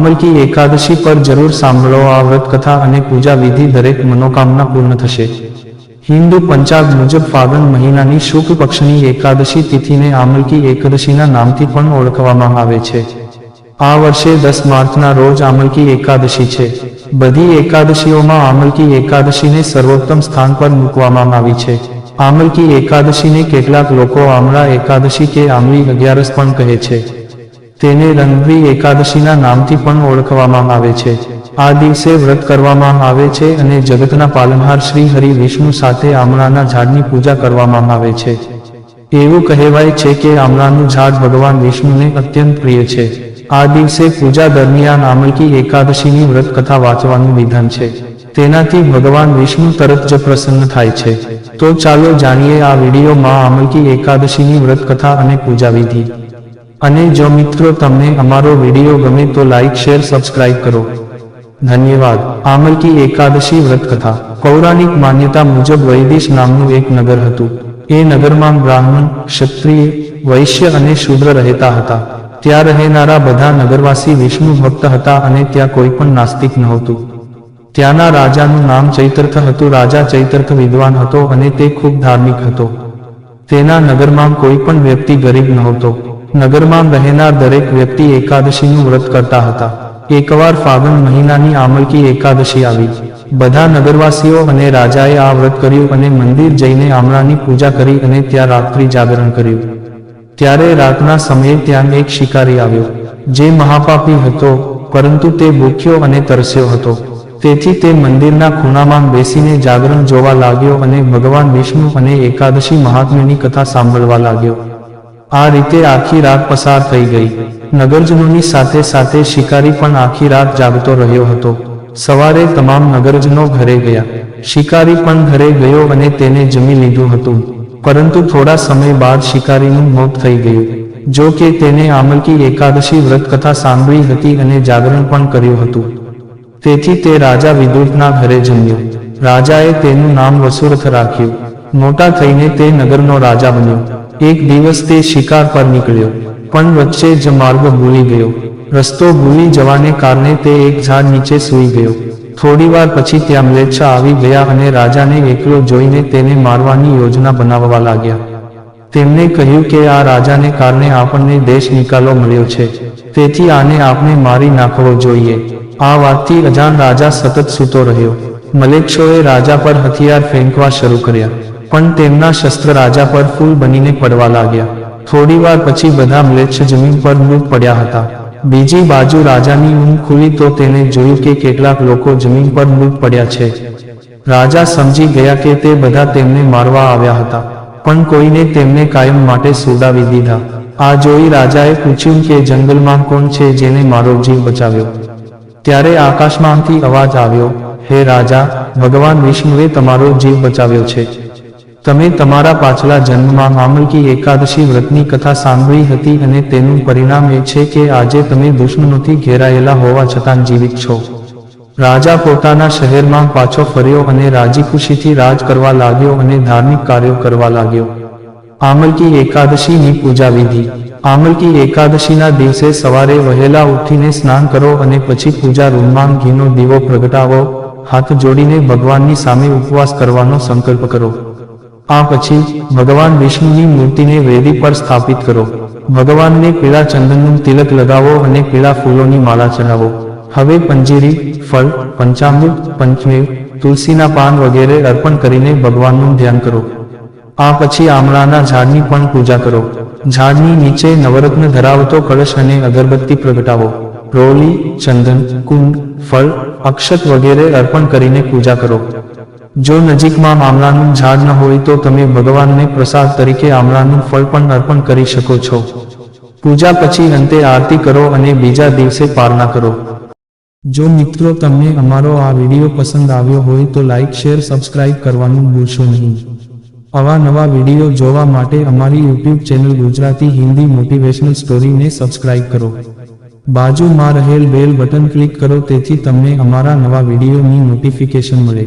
અમલકી એકાદશી પર જરૂર સાંભળો, આ વ્રત કથા અને પૂજા વિધિ દરેક મનોકામના પૂર્ણ થશે. હિન્દુ પંચાગ મુજબ ફાગણ મહિનાની શુક્લ પક્ષની એકાદશી તિથિને આમલકી એકાદશીના નામથી પણ ઓળખવામાં આવે છે. આ વર્ષે દસ માર્ચના રોજ આમલકી એકાદશી છે. બધી એકાદશીઓમાં આમલકી એકાદશીને સર્વોત્તમ સ્થાન પર મૂકવામાં આવી છે. આમલકી એકાદશીને કેટલાક લોકો આમળા એકાદશી કે આમલી અગિયારસ પણ કહે છે. તેને રંગવી એકાદશીના નામથી પણ ઓળખવામાં આવે છે. આ દિવસે વ્રત કરવામાં આવે છે અને જગતના પાલનહાર શ્રી હરિ વિષ્ણુ સાથે આમળાના ઝાડની પૂજા કરવામાં આવે છે. એવું કહેવાય છે કે આમળાનું ઝાડ ભગવાન વિષ્ણુને અત્યંત પ્રિય છે. આ દિવસે પૂજા દરમિયાન આમલકી એકાદશીની વ્રત કથા વાંચવાનું વિધાન છે. તેનાથી ભગવાન વિષ્ણુ તરત જ પ્રસન્ન થાય છે. તો ચાલો જાણીએ આ વિડીયોમાં આમલકી એકાદશીની વ્રત કથા અને પૂજા વિધિ. અને જો મિત્રો તમને અમારો વીડિયો ગમે તો લાઈક શેર સબસ્ક્રાઇબ કરો. ધન્યવાદ. આમલકી એકાદશી વ્રત કથા પૌરાણિક માન્યતા મુજબ વૈદિશ નામનું એક નગર હતું. એ નગરમાં બ્રાહ્મણ, ક્ષત્રિય, વૈશ્ય અને શૂદ્ર રહેતા હતા. ત્યાં રહેનારા બધા નગરવાસી વિષ્ણુ ભક્ત હતા અને ત્યાં કોઈ પણ નાસ્તિક નહોતું. ત્યાંના રાજાનું નામ ચૈતર્થ હતું. રાજા ચૈતર્થ વિદ્વાન હતો અને તે ખૂબ ધાર્મિક હતો. તેના નગરમાં કોઈ પણ વ્યક્તિ ગરીબ નહોતો. નગરમાં રહેનાર દરેક વ્યક્તિ એકાદશીનું વ્રત કરતા હતા. એકવાર ફાગણ મહિનાની આમલકી એકાદશી આવી. બધા નગરવાસીઓ અને રાજાએ આ વ્રત કર્યું અને મંદિર જઈને આમળાની પૂજા કરી અને ત્યાં રાત્રિ જાગરણ કર્યું. ત્યારે રાતના સમયે ત્યાં એક શિકારી આવ્યો. જે મહાપાપી હતો, પરંતુ તે ભૂખ્યો અને તરસ્યો હતો. તેથી તે મંદિરના ખૂણામાં બેસીને જાગરણ જોવા લાગ્યો અને ભગવાન વિષ્ણુ અને એકાદશી મહાત્મ્યની કથા સાંભળવા લાગ્યો. આ રીતે આખી રાત પસાર થઈ ગઈ. નગરજનોની સાથે સાથે શિકારી પણ આખી રાત જાગતો રહ્યો હતો. સવારે તમામ નગરજનો ઘરે ગયા. શિકારી પણ ઘરે ગયો અને તેને જમી લીધું હતું. પરંતુ થોડા સમય બાદ શિકારીનું મોત થઈ ગયું. જો કે તેને આમલકી એકાદશી વ્રત કથા સાંભળી હતી અને જાગરણ પણ કર્યું હતું. તેથી તે રાજા વિદુરના ઘરે જમ્યો રાજાએ તેનું નામ વસુરથ રાખ્યું. મોટા થઈને તે નગરનો રાજા બન્યો. એક દિવસ તે શિકાર પર નીકળ્યો, પણ વચ્ચે જ માર્ગ ભૂલી ગયો. રસ્તો ભૂલી જવાને કારણે તે એક ઝાડ નીચે સૂઈ ગયો. થોડીવાર પછી ત્યાં મ્લેચ્છા આવી ગયા અને રાજાને એકલો જોઈને તેને મારવાની યોજના બનાવવા લાગ્યા. તેમને કહ્યું કે આ રાજાને કારણે આપણને દેશ નિકાલો મળ્યો છે. તેથી આને આપણે મારી નાખવો જોઈએ. આ વાતથી અજાણ રાજા સતત સૂતો રહ્યો. મલેચ્છોએ રાજા પર હથિયાર ફેંકવા શરૂ કર્યા. પણ તેમના શસ્ત્ર રાજા પર ફૂલ બનીને પડવા લાગ્યા. થોડીવાર પછી બધા મ્લેચ્છ જમીન પર મૃત પડ્યા હતા. બીજી બાજુ રાજાની ઊંઘ ખુલી તો તેને જોયું કે કેટલાક લોકો જમીન પર મૃત પડ્યા છે. રાજા સમજી ગયા કે તે બધા તેમને મારવા આવ્યા હતા, પણ કોઈને તેમને કાયમ માટે સુડાવી દીધા. આ જોઈ રાજાએ પૂછ્યું કે જંગલમાં કોણ છે જેને મારો જીવ બચાવ્યો. ત્યારે આકાશમાંથી અવાજ આવ્યો, હે રાજા, ભગવાન વિષ્ણુએ તમારો જીવ બચાવ્યો છે. તમે તમારા પાછલા જન્મમાં મામલકી એકાદશી વ્રતની કથા સાંભળી હતી અને તેનું પરિણામ એ છે કે આજે તમે દુશ્મનોથી ઘેરાયેલા હોવા છતાં જીવિત છો. રાજા પોતાના શહેરમાં પાછો ફર્યો અને રાજી ખુશીથી રાજ કરવા લાગ્યો અને ધાર્મિક કાર્યો કરવા લાગ્યો. આમલકી એકાદશીની પૂજા વિધિ. આમલકી એકાદશીના દિવસે સવારે વહેલા ઉઠીને સ્નાન કરો અને પછી પૂજા રૂમમાં ઘીનો દીવો પ્રગટાવો, હાથ જોડીને ભગવાનની સામે ઉપવાસ કરવાનો સંકલ્પ કરો. આ પછી ભગવાન વિષ્ણુની મૂર્તિને વેદી પર સ્થાપિત કરો. ભગવાનને પીળા ચંદનનું તિલક લગાવો અને પીળા ફૂલોની માળા ચઢાવો. હવે પંજીરી, ફળ, પંચામૃત, પંચમેવ, તુલસીના પાન વગેરે અર્પણ કરીને ભગવાનનું ધ્યાન કરો. આ પછી આમળાના ઝાડની પણ પૂજા કરો. ઝાડની નીચે નવરત્ન ધરાવતો કળશ અને અગરબત્તી પ્રગટાવો. રોલી, ચંદન, કુંડ, ફળ, અક્ષત વગેરે અર્પણ કરીને પૂજા કરો. જો નજીકમાં આમલાનું ઝાડ ન હોય તો તમે ભગવાનને પ્રસાદ તરીકે આમલાનું ફળ પણ અર્પણ કરી શકો છો. પૂજા પછી અંતે આરતી કરો અને બીજા દિવસે પારણા કરો. જો મિત્રો તમને અમારો આ વીડિયો પસંદ આવ્યો હોય તો લાઇક શેર, સબસ્ક્રાઇબ કરવાનું ભૂલશો નહીં. આવા નવા વીડિયો જોવા માટે અમારી YouTube channel Gujarati Hindi motivational સ્ટોરીને subscribe કરો. બાજુમાં રહેલ બેલ બટન ક્લિક કરો, તેથી તમને અમારા નવા વિડીયોની નોટિફિકેશન મળે.